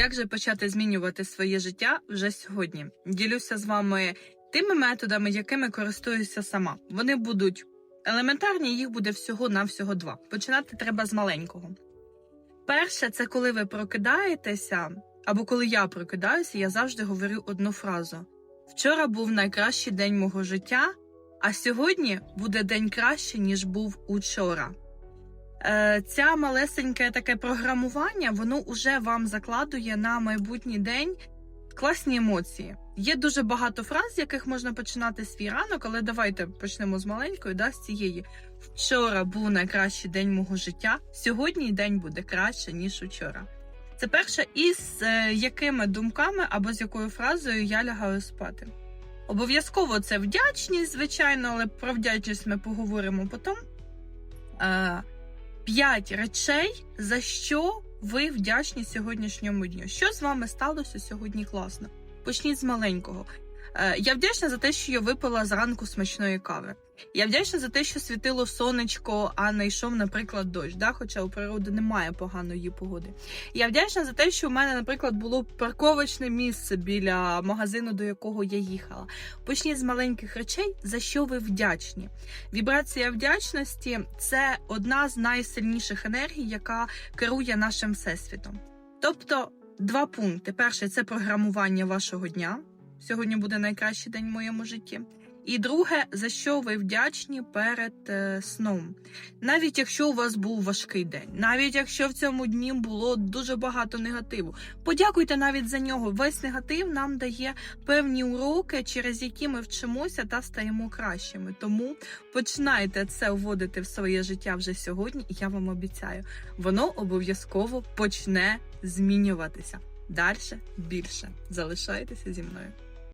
Як же почати змінювати своє життя вже сьогодні? Ділюся з вами тими методами, якими користуюся сама. Вони будуть елементарні, їх буде всього навсього два. Починати треба з маленького. Перше, це коли ви прокидаєтеся, або коли я прокидаюся, я завжди говорю одну фразу: вчора був найкращий день мого життя, а сьогодні буде день краще, ніж був учора. Е, Ця малесеньке таке програмування, воно вже вам закладує на майбутній день класні емоції. Є дуже багато фраз, з яких можна починати свій ранок, але давайте почнемо з маленької, да, з цієї. Вчора був найкращий день мого життя, сьогодні день буде краще, ніж учора. Це перше, і з е, якими думками або з якою фразою я лягаю спати. Обов'язково це вдячність, звичайно, але про вдячність ми поговоримо потім. Е, П'ять речей, за що ви вдячні сьогоднішньому дню. Що з вами сталося сьогодні класно? Почніть з маленького. Е, Я вдячна за те, що я випила зранку смачної кави. Я вдячна за те, що світило сонечко, а не йшов, наприклад, дощ. Да? Хоча у природи немає поганої погоди. Я вдячна за те, що у мене, наприклад, було парковочне місце біля магазину, до якого я їхала. Почніть з маленьких речей, за що ви вдячні. Вібрація вдячності це одна з найсильніших енергій, яка керує нашим всесвітом. Тобто, два пункти: перший це програмування вашого дня. Сьогодні буде найкращий день в моєму житті. І друге, за що ви вдячні перед е, сном. Навіть якщо у вас був важкий день, навіть якщо в цьому дні було дуже багато негативу, подякуйте навіть за нього. Весь негатив нам дає певні уроки, через які ми вчимося та стаємо кращими. Тому починайте це вводити в своє життя вже сьогодні, і я вам обіцяю, воно обов'язково почне змінюватися. Далі більше. Залишайтеся зі мною.